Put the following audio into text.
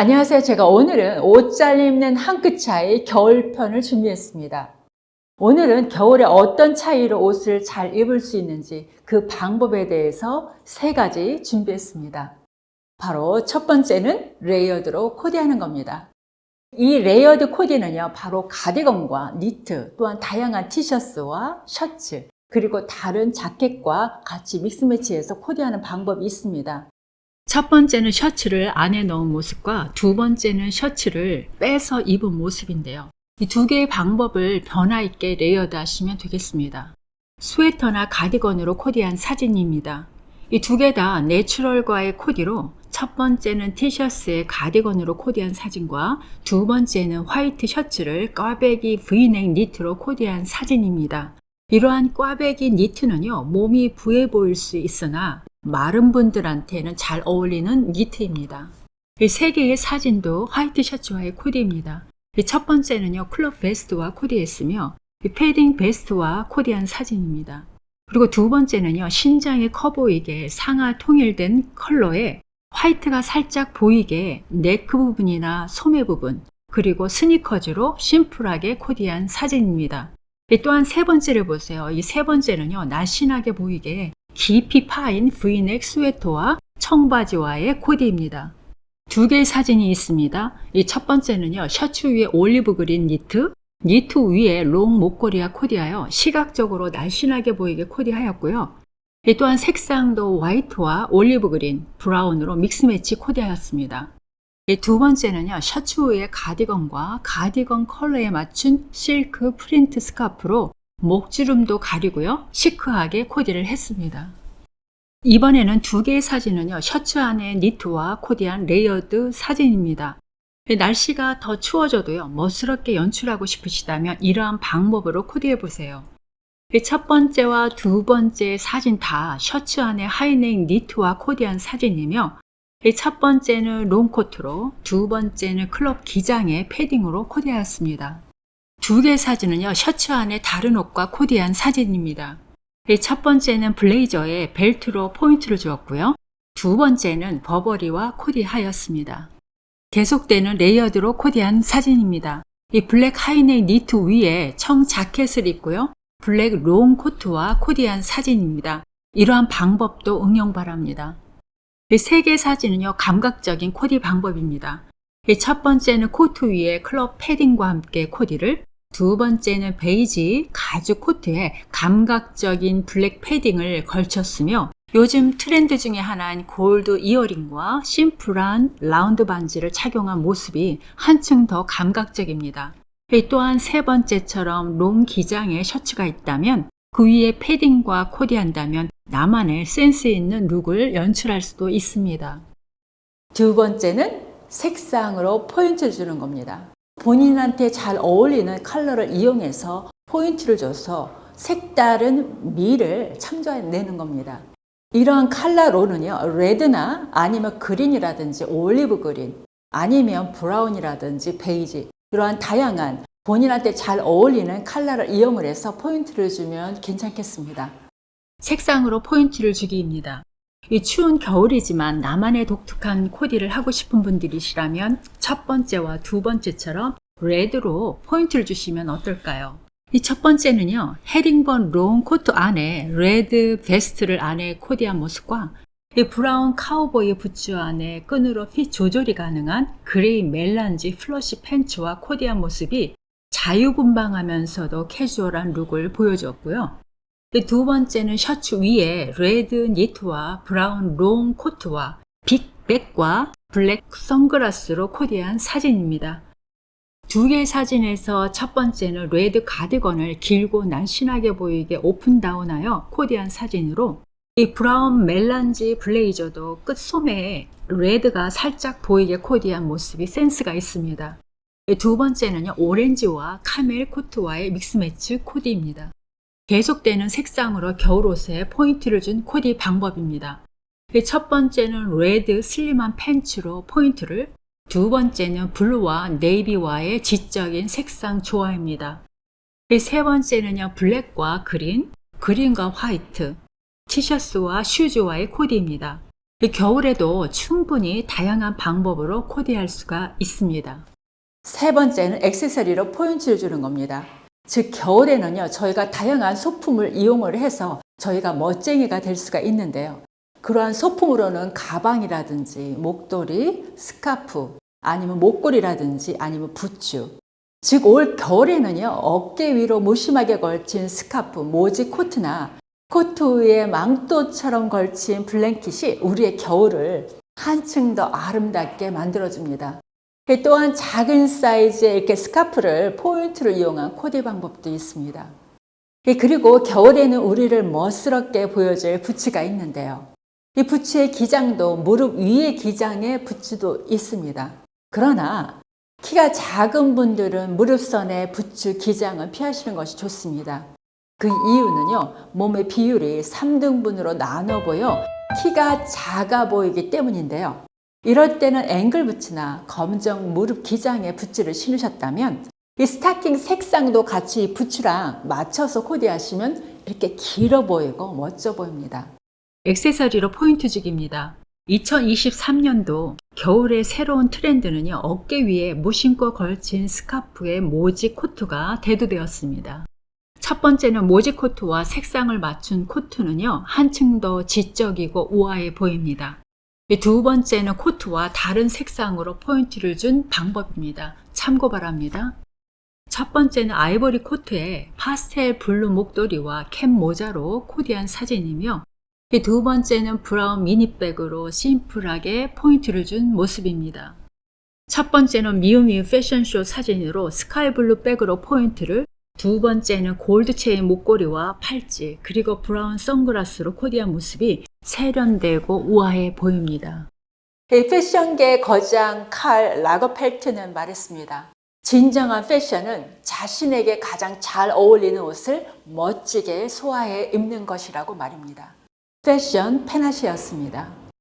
안녕하세요. 제가 오늘은 옷 잘 입는 한 끗 차이 겨울편을 준비했습니다. 오늘은 겨울에 어떤 차이로 옷을 잘 입을 수 있는지 그 방법에 대해서 세 가지 준비했습니다. 바로 첫 번째는 레이어드로 코디하는 겁니다. 이 레이어드 코디는요, 바로 가디건과 니트, 또한 다양한 티셔츠와 셔츠, 그리고 다른 자켓과 같이 믹스매치해서 코디하는 방법이 있습니다. 첫 번째는 셔츠를 안에 넣은 모습과 두 번째는 셔츠를 빼서 입은 모습인데요. 이 두 개의 방법을 변화 있게 레이어드 하시면 되겠습니다. 스웨터나 가디건으로 코디한 사진입니다. 이 두 개 다 내추럴과의 코디로 첫 번째는 티셔츠에 가디건으로 코디한 사진과 두 번째는 화이트 셔츠를 꽈배기 V넥 니트로 코디한 사진입니다. 이러한 꽈배기 니트는요, 몸이 부해 보일 수 있으나 마른 분들한테는 잘 어울리는 니트입니다. 이 세 개의 사진도 화이트 셔츠와의 코디입니다. 이 첫 번째는요, 클럽 베스트와 코디했으며, 이 패딩 베스트와 코디한 사진입니다. 그리고 두 번째는요, 신장이 커 보이게 상하 통일된 컬러에 화이트가 살짝 보이게 네크 부분이나 소매 부분, 그리고 스니커즈로 심플하게 코디한 사진입니다. 이 또한 세 번째를 보세요. 이 세 번째는요, 날씬하게 보이게 깊이 파인 V넥 스웨터와 청바지와의 코디입니다. 두 개의 사진이 있습니다. 이 첫 번째는요, 셔츠 위에 올리브 그린 니트, 니트 위에 롱 목걸이와 코디하여 시각적으로 날씬하게 보이게 코디하였고요. 이 또한 색상도 화이트와 올리브 그린, 브라운으로 믹스 매치 코디하였습니다. 이두 번째는요, 셔츠 위에 가디건과 가디건 컬러에 맞춘 실크 프린트 스카프로 목주름도 가리고요, 시크하게 코디를 했습니다. 이번에는 두 개의 사진은요, 셔츠 안에 니트와 코디한 레이어드 사진입니다. 날씨가 더 추워져도요, 멋스럽게 연출하고 싶으시다면 이러한 방법으로 코디해 보세요. 첫 번째와 두 번째 사진 다 셔츠 안에 하이넥 니트와 코디한 사진이며, 첫 번째는 롱코트로, 두 번째는 클럽 기장의 패딩으로 코디하였습니다. 두 개의 사진은요, 셔츠 안에 다른 옷과 코디한 사진입니다. 첫 번째는 블레이저에 벨트로 포인트를 주었고요. 두 번째는 버버리와 코디하였습니다. 계속되는 레이어드로 코디한 사진입니다. 이 블랙 하이넥 니트 위에 청 자켓을 입고요. 블랙 롱 코트와 코디한 사진입니다. 이러한 방법도 응용 바랍니다. 이 세 개 사진은요, 감각적인 코디 방법입니다. 이첫 번째는 코트 위에 클럽 패딩과 함께 코디를, 두 번째는 베이지 가죽 코트에 감각적인 블랙 패딩을 걸쳤으며 요즘 트렌드 중에 하나인 골드 이어링과 심플한 라운드 반지를 착용한 모습이 한층 더 감각적입니다. 또한 세 번째처럼 롱 기장의 셔츠가 있다면 그 위에 패딩과 코디한다면 나만의 센스 있는 룩을 연출할 수도 있습니다. 두 번째는 색상으로 포인트를 주는 겁니다. 본인한테 잘 어울리는 컬러를 이용해서 포인트를 줘서 색다른 미를 창조해내는 겁니다. 이러한 컬러로는요, 레드나 아니면 그린이라든지 올리브 그린, 아니면 브라운이라든지 베이지, 이러한 다양한 본인한테 잘 어울리는 컬러를 이용을 해서 포인트를 주면 괜찮겠습니다. 색상으로 포인트를 주기입니다. 이 추운 겨울이지만 나만의 독특한 코디를 하고 싶은 분들이시라면 첫 번째와 두 번째처럼 레드로 포인트를 주시면 어떨까요? 이 첫 번째는요, 헤링번 롱 코트 안에 레드 베스트를 안에 코디한 모습과 이 브라운 카우보이 부츠 안에 끈으로 핏 조절이 가능한 그레이 멜란지 플러시 팬츠와 코디한 모습이 자유분방하면서도 캐주얼한 룩을 보여주었고요. 두 번째는 셔츠 위에 레드 니트와 브라운 롱 코트와 빅백과 블랙 선글라스로 코디한 사진입니다. 두 개의 사진에서 첫 번째는 레드 가디건을 길고 날씬하게 보이게 오픈다운하여 코디한 사진으로 이 브라운 멜란지 블레이저도 끝 소매에 레드가 살짝 보이게 코디한 모습이 센스가 있습니다. 두 번째는요, 오렌지와 카멜 코트와의 믹스매치 코디입니다. 계속되는 색상으로 겨울옷에 포인트를 준 코디 방법입니다. 첫 번째는 레드 슬림한 팬츠로 포인트를, 두 번째는 블루와 네이비와의 지적인 색상 조화입니다. 세 번째는요, 블랙과 그린, 그린과 화이트, 티셔츠와 슈즈와의 코디입니다. 이 겨울에도 충분히 다양한 방법으로 코디할 수가 있습니다. 세 번째는 액세서리로 포인트를 주는 겁니다. 즉 겨울에는요 저희가 다양한 소품을 이용을 해서 저희가 멋쟁이가 될 수가 있는데요. 그러한 소품으로는 가방이라든지 목도리, 스카프, 아니면 목걸이라든지 아니면 부츠. 즉 올 겨울에는요 어깨 위로 무심하게 걸친 스카프, 모지 코트나 코트 위에 망토처럼 걸친 블랭킷이 우리의 겨울을 한층 더 아름답게 만들어줍니다. 또한 작은 사이즈의 이렇게 스카프를 포인트를 이용한 코디 방법도 있습니다. 그리고 겨울에는 우리를 멋스럽게 보여줄 부츠가 있는데요. 이 부츠의 기장도 무릎 위의 기장의 부츠도 있습니다. 그러나 키가 작은 분들은 무릎선의 부츠 기장을 피하시는 것이 좋습니다. 그 이유는요, 몸의 비율이 3등분으로 나눠 보여 키가 작아 보이기 때문인데요. 이럴 때는 앵글 부츠나 검정 무릎 기장의 부츠를 신으셨다면 이 스타킹 색상도 같이 이 부츠랑 맞춰서 코디하시면 이렇게 길어 보이고 멋져 보입니다. 액세서리로 포인트 주기입니다. 2023년도 겨울의 새로운 트렌드는요, 어깨 위에 무심코 걸친 스카프의 모지 코트가 대두되었습니다. 첫 번째는 모지 코트와 색상을 맞춘 코트는요, 한층 더 지적이고 우아해 보입니다. 이두 번째는 코트와 다른 색상으로 포인트를 준 방법입니다. 참고 바랍니다. 첫 번째는 아이보리 코트에 파스텔 블루 목도리와 캡 모자로 코디한 사진이며 이두 번째는 브라운 미니백으로 심플하게 포인트를 준 모습입니다. 첫 번째는 미우미우 패션쇼 사진으로 스카이블루 백으로 포인트를 두 번째는 골드 체인 목걸이와 팔찌 그리고 브라운 선글라스로 코디한 모습이 세련되고 우아해 보입니다. 패션계 거장 칼 라거펠트는 말했습니다. 진정한 패션은 자신에게 가장 잘 어울리는 옷을 멋지게 소화해 입는 것이라고 말입니다. 패션 페나시였습니다.